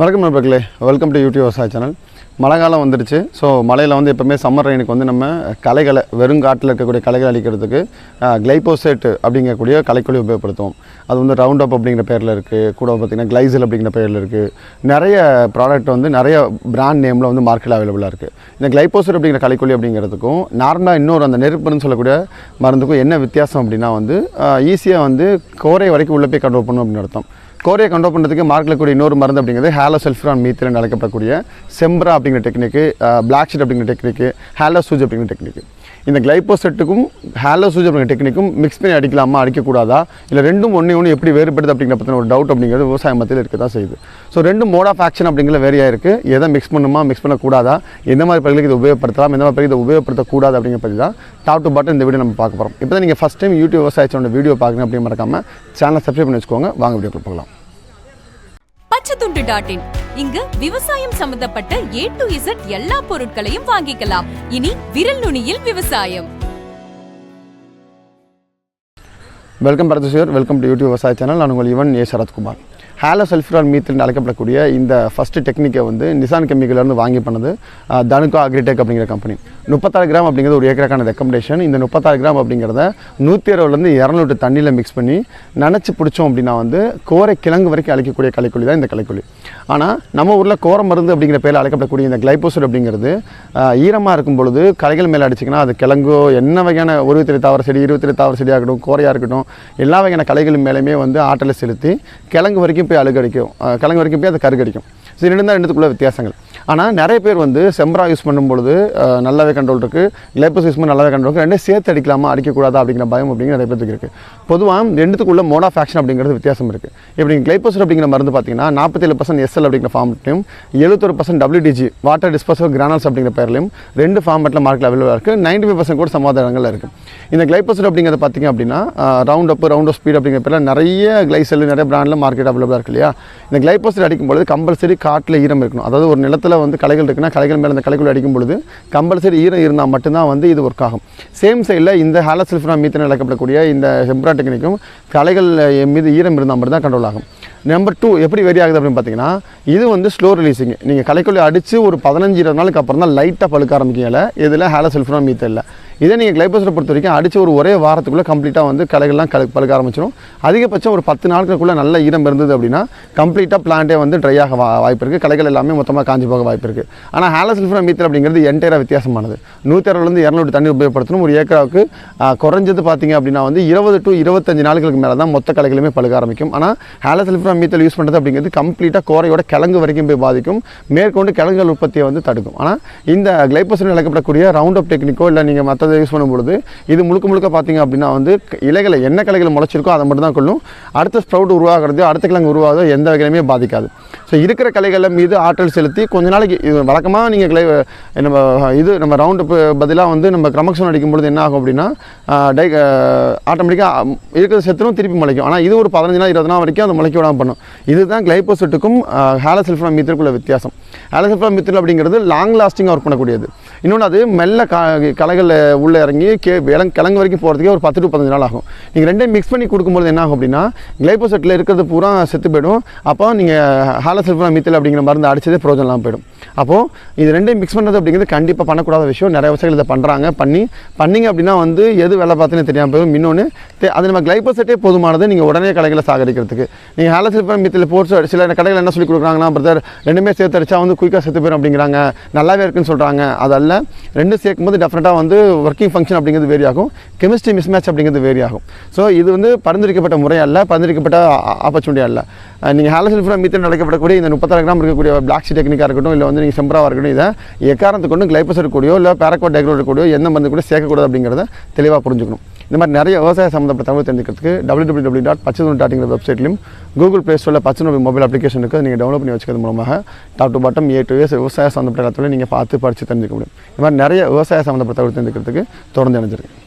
வணக்கம் நண்பர்களே. Welcome to YouTube விவசாய சேனல் மழை காலம் வந்துடுச்சு. ஸோ மலையில் வந்து எப்போவுமே சம்மர் ரெயினுக்கு வந்து நம்ம கலைகளை வெறும் காட்டில் இருக்கக்கூடிய கலைகளை அழிக்கிறதுக்கு கிளைபோசேட் அப்படிங்கக்கூடிய களைக்கொல்லி உபயோகப்படுத்துவோம். அது வந்து ரவுண்ட் அப் அப்படிங்கிற பேரில் இருக்குது கூட பார்த்திங்கன்னா கிளைசல் அப்படிங்கிற பேரில் இருக்குது நிறைய ப்ராடக்ட் வந்து நிறைய பிராண்ட் நேமில் வந்து மார்க்கெட்டில் அவைலபிளாக இருக்குது இந்த கிளைபோசேட் அப்படிங்கிற களைக்கொல்லி அப்படிங்கிறதுக்கும் நார்மலாக இன்னொரு அந்த நெருப்புன்னு சொல்லக்கூடிய மருந்துக்கும் என்ன வித்தியாசம் அப்படின்னா வந்து ஈஸியாக வந்து கோரை வரைக்கும் உள்ளே போய் கண்ட்ரோல் பண்ணும் அப்படின்னு அர்த்தம். கோரையை கண்ட்ரோல் பண்ணுறதுக்கு மார்க்கில் கூடிய இன்னொரு மருந்து அப்படிங்கிறது ஹேலோ செல்ஃப்ரான் மீத்தில் அழைக்கப்படக்கூடிய செம்ப்ரா அப்படிங்கிற டெக்னிக்கு பிளாக் ஷீட் அப்படிங்கிற டெக்னிக்கு ஹேலோ சூஜ் அப்படிங்கிற டெக்னிக்கு இந்த கிளைப்போசெட்டுக்கும் ஹேலோ சூஜ் அப்படிங்கிற டெக்னிக்கும் மிக்ஸ் பண்ணி அடிக்கலாமா அடிக்கக்கூடாதா? இல்லை ரெண்டும் ஒன்று ஒன்று எப்படி வேறுபடுது அப்படிங்கிற பற்றின ஒரு டவுட் அப்படிங்கிறது விவசாய மத்தியில் இருக்க தான் செய்யுது. ஸோ ரெண்டு மோட் ஆஃப் ஆக்ஷன் அப்படிங்கிற வேறையாக இருக்குது எதை மிக்ஸ் பண்ணுமா மிக்ஸ் பண்ணக்கூடாதா? எந்த மாதிரி பகுதிகளுக்கு இதை உபயோகப்படுத்தலாம் எந்த மாதிரி இதை உபயோகப்படுத்தக்கூடாது அப்படிங்கிற பற்றி தான் டாப் டு பாட்டம் இந்த வீடியோ நம்ம பார்க்க போகிறோம் இப்போ தான் நீங்கள் ஃபஸ்ட் டைம் யூடியூப் விவசாயத்தோட வீடியோ பார்க்குறேன் அப்படின்னு மறக்காமல் சேனல் சப்ஸ்கிரைப் பண்ணி வச்சுக்கோங்க. வாங்க வீடியோ போகலாம். பச்சைத்துண்டு டாட் இன் இங்கு விவசாயம் சம்பந்தப்பட்ட ஏ டு இசட் எல்லா பொருட்களையும் வாங்கிக்கலாம். இனி விரல் நுனியில் விவசாயம். Welcome Bharath welcome to YouTube விவசாய சேனல் நான் உங்கள் இவன் ஏ சரத்குமார். ஹேலோ சல்ஃபிரால் மீத்தில் அழைக்கப்படக்கூடிய இந்த ஃபஸ்ட்டு டெக்னிக்கை வந்து நிசான் கெமிக்கலேருந்து வாங்கி பண்ணது தனுக்கா அக்ரிடெக் அப்படிங்கிற கம்பெனி முப்பத்தாறு கிராம் அப்படிங்கிறது ஒரு ஏக்கருக்கான ரெக்கமெண்டேஷன் இந்த முப்பத்தாறு கிராம் அப்படிங்கிறத நூற்றி அறுபதுலேருந்து இரநூறு தண்ணியில் மிக்ஸ் பண்ணி நினச்சி பிடிச்சோம் அப்படின்னா வந்து கோரை கிழங்கு வரைக்கும் அழைக்கக்கூடிய கலைக்குழி தான் இந்த கலைக்குழி ஆனால் நம்ம ஊரில் கோர மருந்து அப்படிங்கிற பேரில் அழைக்கப்படக்கூடிய இந்த கிளைபோசட் அப்படிங்கிறது ஈரமாக இருக்கும் பொழுது கலைகள் மேலே அடிச்சிங்கன்னா அது கிழங்கோ என்ன வகையான ஒருவத்திரி தாவர செடி இருபத்திரை தாவர செடியாக இருக்கட்டும் கோரையாக இருக்கட்டும் எல்லா வகையான கலைகளும் மேலேயுமே வந்து ஆற்றலை செலுத்தி கிழங்கு வரைக்கும் போய் அழுகடிக்கும். கிழங்கு வரைக்கும் போய் அது கருகடிக்கும். ஸோ ரெண்டு தான் ரெண்டுத்துக்குள்ள வித்தியாசங்கள். ஆனால் நிறைய பேர் வந்து செம்பரா யூஸ் பண்ணும்பொழுது நல்லாவே கண்ட்ரோல் இருக்குது கிளைப்பஸ் யூஸ் பண்ணி நல்லாவே கண்ட்ரோல் இருக்குது ரெண்டே சேர்த்து அடிக்கலாமா அடிக்கக்கூடாதா அப்படிங்கிற பயம் அப்படிங்கிற நிறைய பேருக்கு இருக்குது பொதுவாக ரெண்டுத்துக்குள்ள மோட் ஆஃப் ஆக்ஷன் அப்படிங்கிறது வித்தியாசம் இருக்குது இப்படி கிளைப்போசட் அப்படிங்கிற மருந்து பார்த்தீங்கன்னா நாற்பத்தேழு பர்சன்ட் எஸ்எல் அப்படிங்கிற ஃபார்மெட்லையும் எழுபத்தொரு percent WDG water disposal granules அப்படிங்கிற பேர்லையும் ரெண்டு ஃபார்மெட்டில் மார்க்கெட் அவைலபிளாக இருக்குது நைன்டி ஃபைவ் பர்சன்ட் கூட சமாதானங்களில் இருக்குது இந்த கிளைப்போசட் அப்படிங்கிறது பார்த்தீங்க அப்படின்னா round up round off speed அப்படிங்கிற பேரில் நிறைய கிளைசல் நிறைய பிராண்டில் மார்க்கெட் அவைலபிளாக இருக்கு இல்லையா? இந்த கிளைப்போசட் அடிக்கும்போது கம்பல்சரி காட்டில் ஈரம் இருக்கணும். அதாவது ஒரு நிலத்தில் வந்து களைகள் இருக்குன்னா களைகள் மேலே அந்த களைக்குள்ள அடிக்கும் பொழுது கம்பல்சரி ஈரம் இருந்தால் மட்டும்தான் வந்து இது ஒர்க் ஆகும். சேம் சைடில் இந்த ஹாலசல்ஃபரா மீத்தன் அழைக்கப்படக்கூடிய இந்த ஹெம்ப்ரா டெக்னிக்கும் கலைகள் மீது ஈரம் இருந்தால் மட்டும் தான் கண்ட்ரோல் ஆகும். நம்பர் டூ எப்படி வெரி ஆகுது அப்படின்னு பார்த்தீங்கன்னா இது வந்து ஸ்லோ ரிலீஸிங் நீங்கள் களைக்குள்ளே அடித்து ஒரு பதினஞ்சு இருபது நாளுக்கு அப்புறம் தான் லைட்டாக பழுக்க ஆரம்பிக்கல இதில் ஹேலசில்ஃபனா மீத்தன் இல்லை இதே நீங்கள் கிளைபோசரை பொறுத்த வரைக்கும் அடித்து ஒரு ஒரே வாரத்துக்குள்ளே கம்ப்ளீட்டாக வந்து கலைகள்லாம் கல பழுக்க ஆரம்பிச்சிடும் அதிகபட்சம் ஒரு பத்து நாட்களுக்குள்ளே நல்ல ஈரம் இருந்தது அப்படின்னா கம்ப்ளீட்டாக பிளான்ட்டே வந்து ட்ரை ஆக வா வாய்ப்பு இருக்குது களைகள் எல்லாமே மொத்தமாக காஞ்சி போக வாய்ப்பு இருக்குது ஆனால் ஹாலசல்ஃபரா மீத்தர் அப்படிங்கிறது என்டையராக வித்தியாசமானது. நூற்றி அறுபதுலேருந்து இரநூறு தண்ணி உபயோகப்படுத்தணும். ஒரு ஏக்கராவுக்கு குறைஞ்சது பார்த்தீங்க அப்படின்னா வந்து இருபது டு இருபத்தஞ்சு நாட்களுக்கு மேலே தான் மொத்த களைகளுமே பழுக ஆரம்பிக்கும். ஆனால் ஹாலசல்ஃபரா மீத்தல் யூஸ் பண்ணுறது அப்படிங்கிறது கம்ப்ளீட்டாக கோரையோட கிழங்கு வரைக்கும் போய் பாதிக்கும். மேற்கொண்டு கிழங்குகள் உற்பத்தியை வந்து தடுக்கும். ஆனால் இந்த கிளைபோசன் இழக்கப்படக்கூடிய ரவுண்ட் அப் டெக்னிக்கோ இல்லை நீங்கள் மற்ற மற்றதை யூஸ் பண்ணும்பொழுது இது முழுக்க முழுக்க பார்த்தீங்க அப்படின்னா வந்து இலைகளை என்ன கிளைகள் முளைச்சிருக்கோ அதை மட்டும் தான் கொள்ளும் அடுத்த ஸ்ப்ரவுட் உருவாகிறது அடுத்த கிழங்கு உருவாகிறதோ எந்த வகையிலுமே பாதிக்காது. ஸோ இருக்கிற கலைகளை மீது ஆற்றல் செலுத்தி கொஞ்ச நாளைக்கு இது வழக்கமாக நீங்கள் கிளை நம்ம இது நம்ம ரவுண்டு பதிலாக வந்து நம்ம கிரமக்ஷன் அடிக்கும் பொழுது என்ன ஆகும் அப்படின்னா டை ஆட்டோமேட்டிக்காக இருக்கிற செத்துரும் திருப்பி முளைக்கும். ஆனால் இது ஒரு பதினஞ்சு நாள் இருபது நாள் வரைக்கும் அது முளைக்க விடாமல் பண்ணும். இதுதான் கிளைபோசிட்டுக்கும் ஹாலசல்ஃபா மீத்தருக்குள்ள வித்தியாசம். ஹாலசல்ஃபா மீத்தல் அப்படிங்கிறது லாங் லாஸ்டிங்காக ஒர்க் பண்ணக்கூடியது. இன்னொன்று அது மெல்ல க களைகளில் உள்ளே இறங்கி கே இளங் கிழங்கு வரைக்கும் போகிறதுக்கே ஒரு பத்து டு பதினஞ்சு நாள் ஆகும். நீங்கள் ரெண்டையும் மிக்ஸ் பண்ணி கொடுக்கும்போது என்ன ஆகும் அப்படின்னா கிளைபோசெட்டில் இருக்கிறது பூரா செத்து போயிடும். அப்போ நீங்கள் ஹாலசல்ஃபா அப்படிங்கிற மருந்து அடிச்சதே பிரோஜனம் போயிடும். அப்போது இது ரெண்டையும் மிக்ஸ் பண்ணுறது அப்படிங்கிறது கண்டிப்பாக பண்ணக்கூடாத விஷயம். நிறைய விவசாயிகள் இதை பண்ணுறாங்க பண்ணி பண்ணீங்க அப்படின்னா வந்து எது வேலை பார்த்துன்னு தெரியாமல் போயிடும். இன்னொன்று தே- அது நம்ம கிளைப்போசெட்டே போதுமானது நீங்கள் உடனே கடைகளை சாகரிக்கிறதுக்கு நீங்கள் ஹாலசல்ஃபா மீத்தில் போட்டு சில கடைகள் என்ன சொல்லி கொடுக்குறாங்கன்னா பிரதர் ரெண்டுமே சேர்த்து அடிச்சா வந்து குயிக்காக சேர்த்து போயிடும் அப்படிங்கிறாங்க. நல்லாவே இருக்குன்னு சொல்கிறாங்க அதல்ல ரெண்டும் சேர்க்கும்போது டெஃபினட்டாக வந்து ஒர்க்கிங் ஃபங்க்ஷன் அப்படிங்கிறது வேரி ஆகும். கெமிஸ்ட்ரி மிஸ்மேட்ச் அப்படிங்கிறது வேரி ஆகும். ஸோ இது வந்து பரிந்துரைக்கப்பட்ட முறையல்ல பரிந்துரைக்கப்பட்ட ஆப்பர்ச்சுனிட்டி அல்ல. நீங்கள் ஹாலசல்ஃபா மீத்தன் நடக்கப்படக்கூடிய இந்த முப்பத்தாறு கிராம் இருக்கக்கூடிய பிளாக் ஷீட் டெக்னிக்காக இருக்கட்டும் இல்லை வந்து நீங்கள் செம்பராவாக இருக்கட்டும் இதை எக்காரணத்தை கொண்டு கிளைப்போசட் கூடியோ இல்லை பேரக்கோ டெக்ரோட் கூடியோ எந்த மருந்து கூட சேர்க்கக்கூடாது அப்படிங்கிறத தெளிவாக புரிஞ்சுக்கணும். இந்த மாதிரி நிறைய விவசாய சம்மந்தப்பட்ட தகவல் தெரிஞ்சுக்கிறதுக்கு டபிள்யூ டபிள்யூ டபிள்யூ டாட் பச்சை டாட்டிங்கிற வெப்சைட்லையும் கூகுள் ப்ளே ஸ்டோரில் பச்சை மொபைல் அப்ளிகேஷன் இருக்குது நீங்கள் டவுன்லோட் பண்ணி வச்சுக்கிறது மூலமாக top to bottom A to years விவசாய சம்மந்தப்பட்ட தகவலை நீங்கள் பார்த்து படித்து தெரிஞ்சுக்க முடியும். இந்த மாதிரி நிறைய விவசாய சம்மந்தப்பட்ட தகவல் தெரிஞ்சுக்கிறதுக்கு தொடர்ந்து இணைஞ்சிருக்கு